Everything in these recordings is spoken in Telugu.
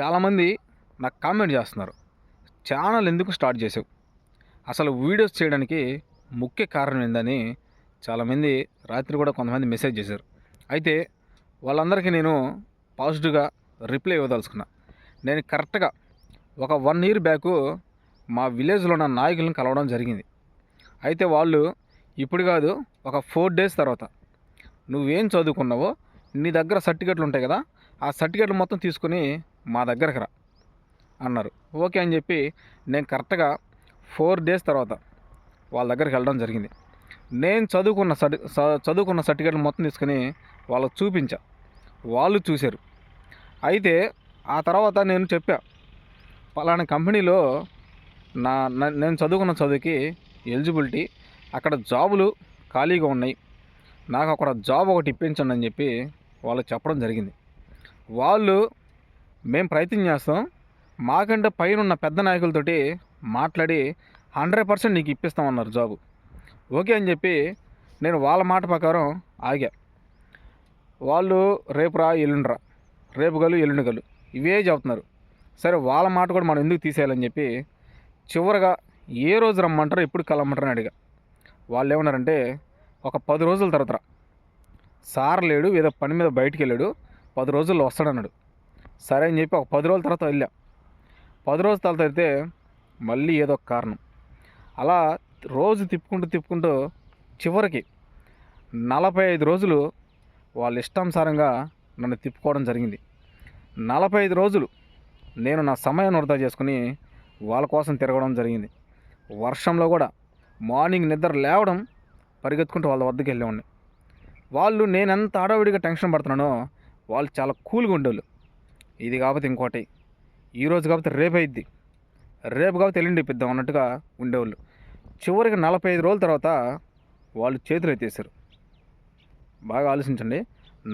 చాలామంది నాకు కామెంట్ చేస్తున్నారు. ఛానల్ ఎందుకు స్టార్ట్ చేసావు? అసలు వీడియోస్ చేయడానికి ముఖ్య కారణం ఏందని చాలామంది రాత్రి కూడా కొంతమంది మెసేజ్ చేశారు. అయితే వాళ్ళందరికీ నేను పాజిటివ్గా రిప్లై ఇవ్వదలుచుకున్నా. నేను కరెక్ట్గా ఒక వన్ ఇయర్ బ్యాక్ మా విలేజ్లో ఉన్న నాయకులను కలవడం జరిగింది. అయితే వాళ్ళు ఇప్పుడు కాదు ఒక ఫోర్ డేస్ తర్వాత నువ్వేం చదువుకున్నావో నీ దగ్గర సర్టిఫికెట్లు ఉంటాయి కదా ఆ సర్టిఫికెట్లు మొత్తం తీసుకుని మా దగ్గరకు రా అన్నారు. ఓకే అని చెప్పి నేను కరెక్ట్గా ఫోర్ డేస్ తర్వాత వాళ్ళ దగ్గరికి వెళ్ళడం జరిగింది. నేను చదువుకున్న సర్టి చదువుకున్న సర్టిఫికేట్లు మొత్తం తీసుకుని వాళ్ళకి చూపించా. వాళ్ళు చూశారు. అయితే ఆ తర్వాత నేను చెప్పా పలానా కంపెనీలో నా నా- నేను చదువుకున్న చదువుకి ఎలిజిబిలిటీ అక్కడ జాబులు ఖాళీగా ఉన్నాయి. నాకు అక్కడ జాబ్ ఒకటి ఇప్పించండి అని చెప్పి వాళ్ళు చెప్పడం జరిగింది. వాళ్ళు మేము ప్రయత్నం చేస్తాం. మాకంటే పైన ఉన్న పెద్ద నాయకులతోటి మాట్లాడి హండ్రెడ్ పర్సెంట్ నీకు ఇప్పిస్తామన్నారు జాబు. ఓకే అని చెప్పి నేను వాళ్ళ మాట ప్రకారం ఆగా. వాళ్ళు రేపు రా ఎల్లుండి రా. రేపు గలు ఎల్లుండి గలు. ఇవే చెబుతున్నారు సరే వాళ్ళ మాట కూడా మనం ఎందుకు తీసేయాలని చెప్పి చివరగా ఏ రోజు రమ్మంటారో ఎప్పుడు కలమ్మంటారని అని అడిగా. వాళ్ళు ఏమన్నారంటే ఒక పది రోజుల తర్వాత రా. సార్ లేడు ఏదో పని మీద బయటికి వెళ్ళాడు పది రోజుల్లో వస్తాడన్నాడు. సరే అని చెప్పి ఒక పది రోజుల తర్వాత వెళ్ళా. పది రోజుల తర్వాత అయితే మళ్ళీ ఏదో ఒక కారణం. అలా రోజు తిప్పుకుంటూ తిప్పుకుంటూ చివరికి నలభై ఐదు రోజులు వాళ్ళ ఇష్టానుసారంగా నన్ను తిప్పుకోవడం జరిగింది. నలభై ఐదు రోజులు నేను నా సమయాన్ని వృధా చేసుకుని వాళ్ళ కోసం తిరగడం జరిగింది. వర్షంలో కూడా మార్నింగ్ నిద్ర లేవడం పరిగెత్తుకుంటూ వాళ్ళ వద్దకు వెళ్ళేవాడిని. వాళ్ళు నేను ఎంత ఆడవిడిగా టెన్షన్ పడుతున్నానో వాళ్ళు చాలా కూల్గా ఉండేవాళ్ళు. ఇది కాకపోతే ఇంకోటి. ఈరోజు కాకపోతే రేపు అయిద్ది రేపు కాకపోతే ఎల్లుండి ఇప్పిద్దాం అన్నట్టుగా ఉండేవాళ్ళు. చివరికి నలభై ఐదు రోజుల తర్వాత వాళ్ళు చేతులు ఎత్తేసారు బాగా ఆలోచించండి.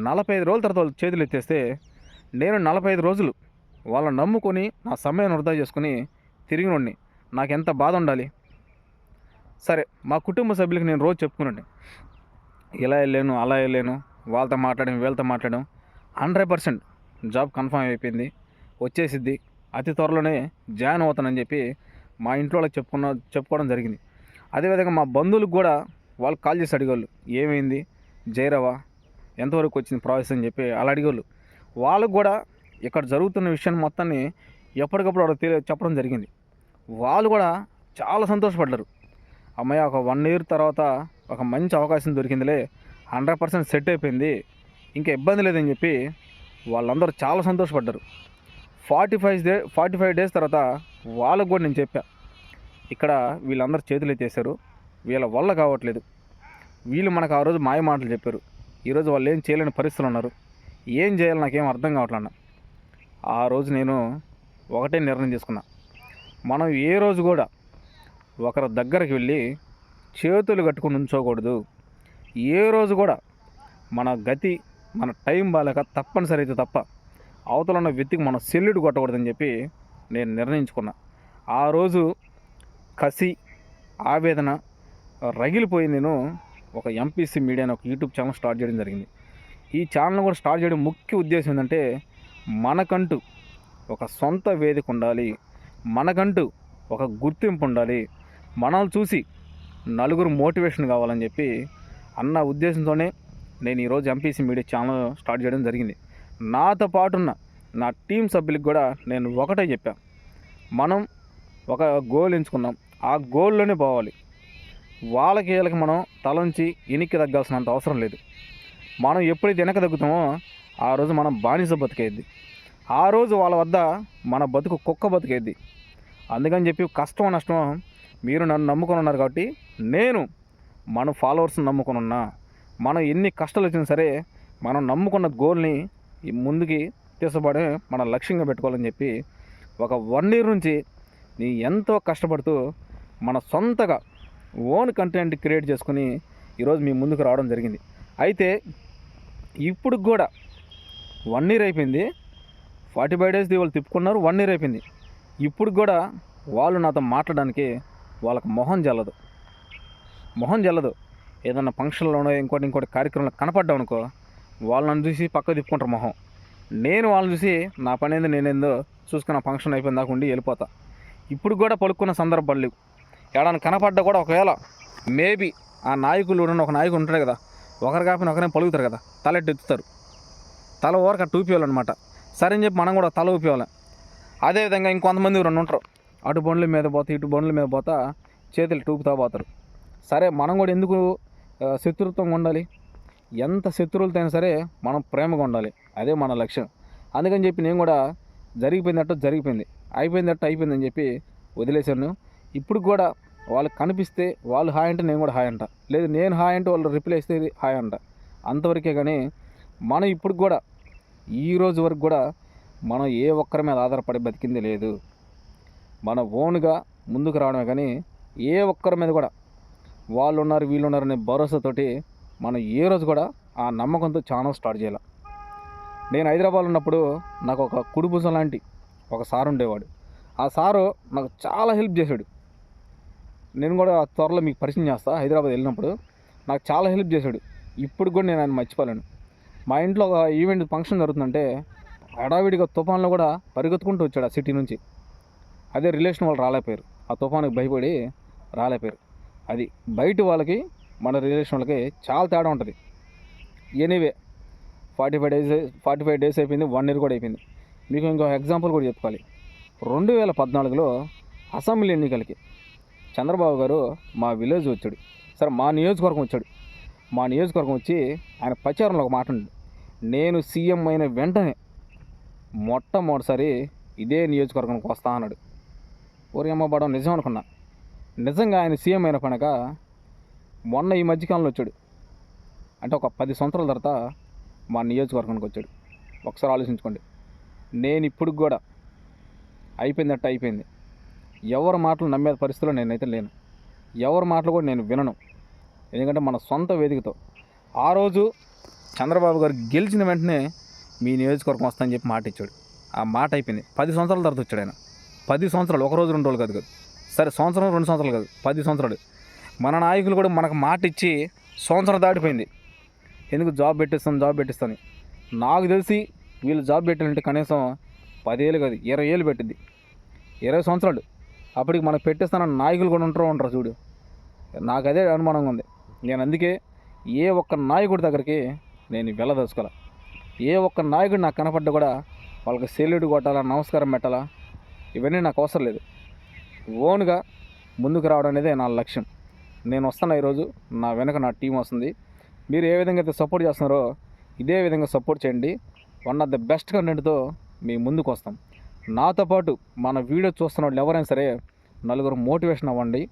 నలభై ఐదు రోజుల తర్వాత వాళ్ళు చేతులు ఎత్తేస్తే నేను నలభై ఐదు రోజులు వాళ్ళని నమ్ముకొని నా సమయాన్ని వృధా చేసుకుని తిరిగి నాకు ఎంత బాధ ఉండాలి? సరే మా కుటుంబ సభ్యులకి నేను రోజు చెప్పుకున్నాను ఇలా వెళ్ళాను అలా వెళ్ళాను వాళ్ళతో మాట్లాడాను వీళ్ళతో మాట్లాడాం హండ్రెడ్ పర్సెంట్ జాబ్ కన్ఫర్మ్ అయిపోయింది. వచ్చేసిద్ది. అతి త్వరలోనే జాయిన్ అవుతానని చెప్పి మా ఇంట్లో వాళ్ళకి చెప్పుకున్న చెప్పుకోవడం జరిగింది. అదేవిధంగా మా బంధువులకు కూడా వాళ్ళు కాల్ చేసి అడిగేవాళ్ళు ఏమైంది? జైరవా ఎంతవరకు వచ్చింది ప్రాసెస్? అని చెప్పి అలా అడిగేవాళ్ళు. వాళ్ళకు కూడా ఇక్కడ జరుగుతున్న విషయాన్ని మొత్తాన్ని ఎప్పటికప్పుడు వాళ్ళకి తెలియ చెప్పడం జరిగింది. వాళ్ళు కూడా చాలా సంతోషపడ్డారు. అమ్మాయి ఒక వన్ ఇయర్ తర్వాత ఒక మంచి అవకాశం దొరికిందిలే. హండ్రెడ్ పర్సెంట్ సెట్ అయిపోయింది. ఇంకా ఇబ్బంది లేదని చెప్పి వాళ్ళందరూ చాలా సంతోషపడ్డారు. Forty five day forty five days తర్వాత వాళ్ళకు కూడా నేను చెప్పా. ఇక్కడ వీళ్ళందరూ చేతులు ఎత్తేసారు వీళ్ళ వల్ల కావట్లేదు. వీళ్ళు మనకు ఆ రోజు మాయ మాటలు చెప్పారు. ఈరోజు వాళ్ళు ఏం చేయలేని పరిస్థితులు ఉన్నారు. ఏం చేయాలి నాకేం అర్థం కావట్లన్న ఆ రోజు నేను ఒకటే నిర్ణయం తీసుకున్నా. మనం ఏ రోజు కూడా ఒకరి దగ్గరికి వెళ్ళి చేతులు కట్టుకుని ఉంచోకూడదు. ఏ రోజు కూడా మన గతి మన టైం బాగాలేక తప్పనిసరి అయితే తప్ప అవతల ఉన్న వ్యక్తికి మనం సెల్యూట్ కొట్టకూడదని చెప్పి నేను నిర్ణయించుకున్నా. ఆ రోజు కసి ఆవేదన రగిలిపోయి నేను ఒక ఎంపీసీ మీడియా అని ఒక యూట్యూబ్ ఛానల్ స్టార్ట్ చేయడం జరిగింది. ఈ ఛానల్ కూడా స్టార్ట్ చేయడం ముఖ్య ఉద్దేశం ఏంటంటే మనకంటూ ఒక సొంత వేదిక ఉండాలి మనకంటూ ఒక గుర్తింపు ఉండాలి మనల్ని చూసి నలుగురు మోటివేషన్ కావాలని చెప్పి అన్న ఉద్దేశంతోనే నేను ఈరోజు ఎంపీసీ మీడియా ఛానల్ స్టార్ట్ చేయడం జరిగింది. నాతో పాటున్న నా టీం సభ్యులకు కూడా నేను ఒకటే చెప్పాను మనం ఒక గోల్ ఎంచుకున్నాం. ఆ గోల్లోనే పోవాలి. వాళ్ళకి వీళ్ళకి మనం తలంచి ఇనికి తగ్గాల్సినంత అవసరం లేదు. మనం ఎప్పుడైతే వెనక తగ్గుతామో ఆ రోజు మనం బానిస బతికేద్ది ఆ రోజు వాళ్ళ వద్ద మన బతుకు కుక్క బతికేద్ది అందుకని చెప్పి కష్టం నష్టం మీరు నన్ను నమ్ముకొని ఉన్నారు కాబట్టి నేను మన ఫాలోవర్స్ని నమ్ముకొని ఉన్నా. మనం ఎన్ని కష్టాలు వచ్చినా సరే మనం నమ్ముకున్న గోల్ని ఈ ముందుకి తీసుకుపడే మన లక్ష్యంగా పెట్టుకోవాలని చెప్పి ఒక వన్ ఇయర్ నుంచి నీ ఎంతో కష్టపడుతూ మన సొంతగా ఓన్ కంటెంట్ క్రియేట్ చేసుకుని ఈరోజు మీ ముందుకు రావడం జరిగింది. అయితే ఇప్పుడు కూడా వన్ ఇయర్ అయిపోయింది. ఫార్టీ ఫైవ్ డేస్ వాళ్ళు తిప్పుకున్నారు వన్ ఇయర్ అయిపోయింది. ఇప్పుడు కూడా వాళ్ళు నాతో మాట్లాడడానికి వాళ్ళకి మొహం జల్లదు. మొహం జల్లదు. ఏదన్నా ఫంక్షన్లోనో ఇంకోటి ఇంకోటి కార్యక్రమంలో కనపడ్డాం అనుకో వాళ్ళు నన్ను చూసి పక్క తిప్పుకుంటారు మొహం. నేను వాళ్ళని చూసి నా పని ఏందో నేనేందో చూసుకున్న ఫంక్షన్ అయిపోయిన దాకా ఉండి వెళ్ళిపోతా. ఇప్పుడు కూడా పలుకున్న సందర్భాలు లేవు. ఎక్కడైనా కనపడ్డా కూడా ఒకవేళ మేబీ ఆ నాయకులు ఉన్న ఒక నాయకుడు ఉంటాడు కదా ఒకరు కాకపోయినా ఒకరే పలుకుతారు కదా తల ఎత్తుతారు. తల ఓరక అట్టు సరే అని చెప్పి మనం కూడా తల ఊపియాలి అదేవిధంగా ఇంకొంతమంది రెండు ఉంటారు. అటు బండ్ల మీద పోతా ఇటు బండ్ల మీద పోతా చేతులు టూపుతా పోతారు. సరే మనం కూడా ఎందుకు శత్రుత్వం శత్రుత్వంగా ఉండాలి. ఎంత శత్రువులతో అయినా సరే మనం ప్రేమగా ఉండాలి. అదే మన లక్ష్యం. అందుకని చెప్పి నేను కూడా జరిగిపోయిందట్టు జరిగిపోయింది. అయిపోయిందట్టు అయిపోయిందని చెప్పి వదిలేశాను. ఇప్పుడు కూడా వాళ్ళకి కనిపిస్తే వాళ్ళు హాయ్ అంటే నేను కూడా హాయ్ అంట. లేదు నేను హాయ్ అంటే వాళ్ళు రిప్లై ఇస్తే హాయ్ అంట. అంతవరకే కానీ మనం ఇప్పుడు కూడా ఈ రోజు వరకు కూడా మనం ఏ ఒక్కరి మీద ఆధారపడి బతికింది లేదు. మన ఓన్గా ముందుకు రావడమే కానీ ఏ ఒక్కరి మీద కూడా వాళ్ళు ఉన్నారు వీళ్ళు ఉన్నారు అనే భరోసాతోటి మనం ఏ రోజు కూడా ఆ నమ్మకంతో ఛానల్ స్టార్ట్ చేయాలి. నేను హైదరాబాద్ ఉన్నప్పుడు నాకు ఒక కుడిభుజం లాంటి ఒక సార్ ఉండేవాడు. ఆ సారు నాకు చాలా హెల్ప్ చేశాడు. నేను కూడా త్వరలో మీకు పరిచయం చేస్తా హైదరాబాద్ వెళ్ళినప్పుడు. నాకు చాలా హెల్ప్ చేశాడు. ఇప్పుడు కూడా నేను ఆయన మర్చిపోలేను. మా ఇంట్లో ఒక ఈవెంట్ ఫంక్షన్ జరుగుతుందంటే హడావిడిగా తుఫాన్లో కూడా పరిగెత్తుకుంటూ వచ్చాడు ఆ సిటీ నుంచి. అదే రిలేషన్ వాళ్ళు రాలేకపోయారు. ఆ తుఫాన్కి భయపడి రాలేకపోయారు. అది బయట వాళ్ళకి మన రిలేషన్ వాళ్ళకి చాలా తేడా ఉంటుంది. Anyway forty five days forty five days అయిపోయింది వన్ ఇయర్ కూడా అయిపోయింది. మీకు ఇంకో ఎగ్జాంపుల్ కూడా చెప్పుకోవాలి. రెండు వేల పద్నాలుగులో అసెంబ్లీ ఎన్నికలకి చంద్రబాబు గారు మా విలేజ్ వచ్చాడు. సరే మా నియోజకవర్గం వచ్చాడు. మా నియోజకవర్గం వచ్చి ఆయన ప్రచారంలో ఒక మాట ఉంది నేను సీఎం అయిన వెంటనే మొట్టమొదటిసారి ఇదే నియోజకవర్గానికి వస్తా అన్నాడు. ఓరి అమ్మ పడడం నిజం అనుకున్నా. నిజంగా ఆయన సీఎం అయిన కనుక మొన్న ఈ మధ్యకాలంలో వచ్చాడు. అంటే ఒక పది సంవత్సరాల తర్వాత మా నియోజకవర్గానికి వచ్చాడు. ఒకసారి ఆలోచించుకోండి. నేను ఇప్పుడు కూడా అయిపోయిందట్టు అయిపోయింది. ఎవరి మాటలు నమ్మే పరిస్థితిలో నేనైతే లేను. ఎవరి మాటలు కూడా నేను వినను. ఎందుకంటే మన సొంత వేదికతో ఆ రోజు చంద్రబాబు గారు గెలిచిన వెంటనే మీ నియోజకవర్గం వస్తానని చెప్పి మాట ఇచ్చాడు ఆ మాట అయిపోయింది. పది సంవత్సరాల తర్వాత వచ్చాడు ఆయన. పది సంవత్సరాలు ఒక రోజు రెండు రోజులు కాదు కాదు. సరే సంవత్సరం రెండు సంవత్సరాలు కాదు పది సంవత్సరాలు. మన నాయకులు కూడా మనకు మాట ఇచ్చి సంవత్సరం దాటిపోయింది. ఎందుకు జాబ్ పెట్టిస్తాను జాబ్ పెట్టిస్తాను? నాకు తెలిసి వీళ్ళు జాబ్ పెట్టాలంటే కనీసం పదేళ్ళు కాదు ఇరవై ఏళ్ళు పెట్టింది. ఇరవై సంవత్సరాలు. అప్పటికి మనకు పెట్టిస్తానన్న నాయకులు కూడా ఉంటారు ఉంటారు చూడు. నాకు అదే అనుమానంగా ఉంది. నేను అందుకే ఏ ఒక్క నాయకుడి దగ్గరికి నేను వెళ్ళదలుచుకోవాలి ఏ ఒక్క నాయకుడు నాకు కనపడ్డా కూడా వాళ్ళకి సెల్యూట్ కొట్టాలా నమస్కారం పెట్టాలా ఇవన్నీ నాకు అవసరం లేదు. ఓన్గా ముందుకు రావడం అనేది నా లక్ష్యం. నేను వస్తాను ఈరోజు నా వెనక నా టీం వస్తుంది. మీరు ఏ విధంగా అయితే సపోర్ట్ చేస్తున్నారో ఇదే విధంగా సపోర్ట్ చేయండి. వన్ ఆఫ్ ద బెస్ట్ కంటెంట్తో మీ ముందుకు వస్తాం. నాతో పాటు మన వీడియో చూస్తున్న వాళ్ళు ఎవరైనా సరే నలుగురు మోటివేషన్ అవ్వండి.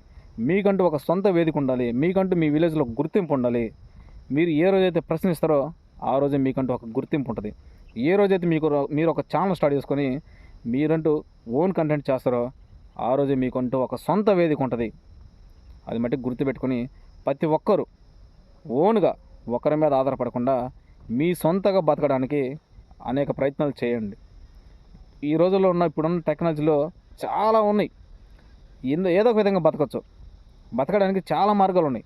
మీకంటూ ఒక సొంత వేదిక ఉండాలి. మీకంటూ మీ విలేజ్లో గుర్తింపు ఉండాలి. మీరు ఏ రోజైతే ప్రశ్నిస్తారో ఆ రోజే మీకంటూ ఒక గుర్తింపు ఉంటుంది. ఏ రోజైతే మీకు మీరు ఒక ఛానల్ స్టార్ట్ చేసుకొని మీరంటూ ఓన్ కంటెంట్ చేస్తారో ఆ రోజే మీకంటూ ఒక సొంత వేదిక ఉంటుంది. అది మట్టి గుర్తుపెట్టుకొని ప్రతి ఒక్కరూ ఓన్గా ఒకరి మీద ఆధారపడకుండా మీ సొంతగా బతకడానికి అనేక ప్రయత్నాలు చేయండి. ఈ రోజుల్లో ఉన్న ఇప్పుడున్న టెక్నాలజీలో చాలా ఉన్నాయి. ఎందు ఏదో ఒక విధంగా బతకచ్చు. బతకడానికి చాలా మార్గాలు ఉన్నాయి.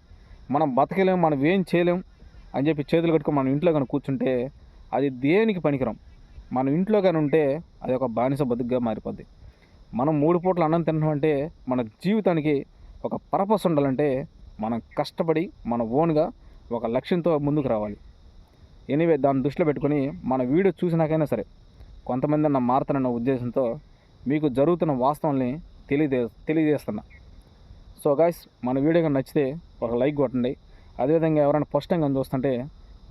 మనం బతకలేం మనం ఏం చేయలేం అని చెప్పి చేతులు కట్టుకొని మనం ఇంట్లో కానీ కూర్చుంటే అది దేనికి పనికిరం? మనం ఇంట్లో కానీ ఉంటే అది ఒక బానిస బతుకుగా మారిపోద్ది. మనం మూడు పూటలు అన్నం తినడం అంటే మన జీవితానికి ఒక పర్పస్ ఉండాలంటే మనం కష్టపడి మన ఓన్గా ఒక లక్ష్యంతో ముందుకు రావాలి. ఎనీవే దాన్ని దృష్టిలో పెట్టుకొని మన వీడియో చూసినాకైనా సరే కొంతమంది అన్న మారుతానన్న ఉద్దేశంతో మీకు జరుగుతున్న వాస్తవాల్ని తెలియజే తెలియజేస్తున్నా. సో గాయస్ మన వీడియో కానీ నచ్చితే ఒక లైక్ కొట్టండి. అదేవిధంగా ఎవరైనా ఫస్ట్ టైం కానీ చూస్తుంటే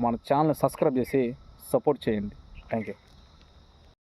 మన ఛానల్ సబ్స్క్రైబ్ చేసి సపోర్ట్ చేయండి. Thank you